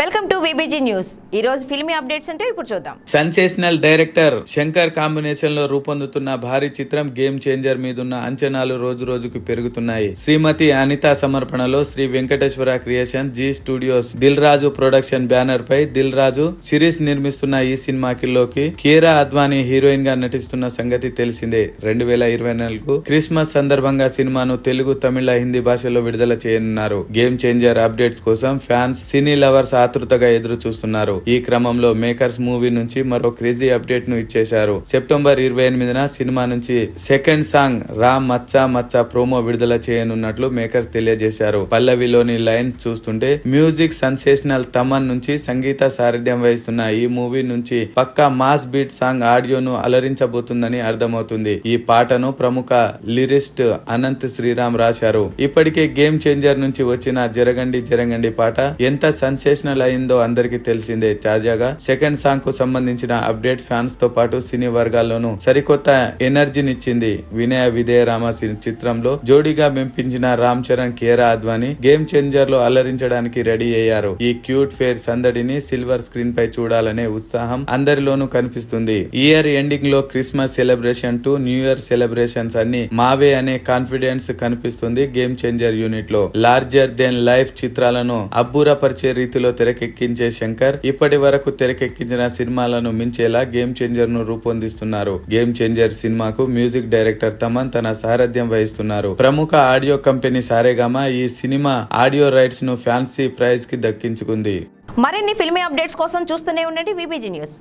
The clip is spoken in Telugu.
వెల్కమ్ టు విబిజీ న్యూస్ ఈ రోజు ఫిల్మీ అప్డేట్స్ అంటే ఇప్పుడు చూద్దాం. సెన్సేషనల్ డైరెక్టర్ శంకర్ కాంబినేషన్లో రూపొందుతున్న భారీ చిత్రం గేమ్ చేంజర్ మీదున్న అంచనాలు రోజు రోజుకు పెరుగుతున్నాయి. శ్రీమతి అనిత సమర్పణలో Sri Venkateswara creation Zee studios Dil Raju production banner పై దిల్ రాజు సిరీస్ నిర్మిస్తున్న ఈ సినిమాకిలోకి కీరా అద్వానీ హీరోయిన్గా నటిస్తున్న సంగతి తెలిసిందే. రెండు వేల ఇరవై నాలుగు క్రిస్మస్ సందర్భంగా సినిమాను తెలుగు తమిళ హిందీ భాషలో విడుదల చేయనున్నారు. గేమ్ చేంజర్ అప్డేట్స్ కోసం ఫ్యాన్స్ సినీ లవర్స్ ఆతృతగా ఎదురు చూస్తున్నారు. ఈ క్రమంలో మేకర్స్ మూవీ నుంచి మరో క్రేజీ అప్డేట్ను ఇచ్చేశారు. సెప్టెంబర్ ఇరవై ఎనిమిదిన సినిమా నుంచి సెకండ్ సాంగ్ రామ్ మచ్చా మచ్చా ప్రోమో విడుదల చేయనున్నట్లు మేకర్స్ తెలియజేశారు. పల్లవిలోని లైన్ చూస్తుంటే మ్యూజిక్ సెన్సేషనల్ తమన్ నుంచి సంగీత సారథ్యం వహిస్తున్న ఈ మూవీ నుంచి పక్కా మాస్ బీట్ సాంగ్ ఆడియోను అలరించబోతుందని అర్థమవుతుంది. ఈ పాటను ప్రముఖ లిరిస్ట్ అనంత్ శ్రీరామ్ రాశారు. ఇప్పటికే గేమ్ చేంజర్ నుంచి వచ్చిన జరగండి జరగండి పాట ఎంత సెన్సేషనల్ అయిందో అందరికీ తెలిసిందే తాజాగా. సెకండ్ సాంగ్కు సంబంధించిన అప్డేట్ ఫ్యాన్స్తో పాటు సినీ వర్గాల్లోనూ సరికొత్త ఎనర్జీనిచ్చింది వినయ విధేయ రామ చిత్రంలో జోడీగా మెంపించిన రామ్ చరణ్ కేరా అద్వానీ గేమ్ చేంజర్లో అలరించడానికి రెడీ అయ్యారు. ఈ క్యూట్ ఫేర్ సందడిని సిల్వర్ స్క్రీన్ పై చూడాలనే ఉత్సాహం అందరిలోనూ కనిపిస్తుంది. ఇయర్ ఎండింగ్లో Christmas celebration to new year celebrations అన్ని మావే అనే కాన్ఫిడెన్స్ కనిపిస్తుంది గేమ్ చేంజర్ యూనిట్లో. లార్జర్ దెన్ లైఫ్ చిత్రాలను అబ్బూరపరిచే రీతిలో తెరకెక్కించే శంకర్ ఇప్పటి వరకు తెరకెక్కించిన సినిమాలను మించేలా గేమ్ చేంజర్ను రూపొందిస్తున్నారు. గేమ్ చేంజర్ సినిమాకు మ్యూజిక్ డైరెక్టర్ తమన్ తన సారథ్యం వహిస్తున్నారు. ప్రముఖ ఆడియో కంపెనీ సారేగామా ఈ సినిమా ఆడియో రైట్స్ను ఫ్యాన్సీ ప్రైజ్కి దక్కించుకుంది. మరిన్ని ఫిల్మీ అప్డేట్స్ కోసం చూస్తూనే ఉండండి విబిజీ న్యూస్.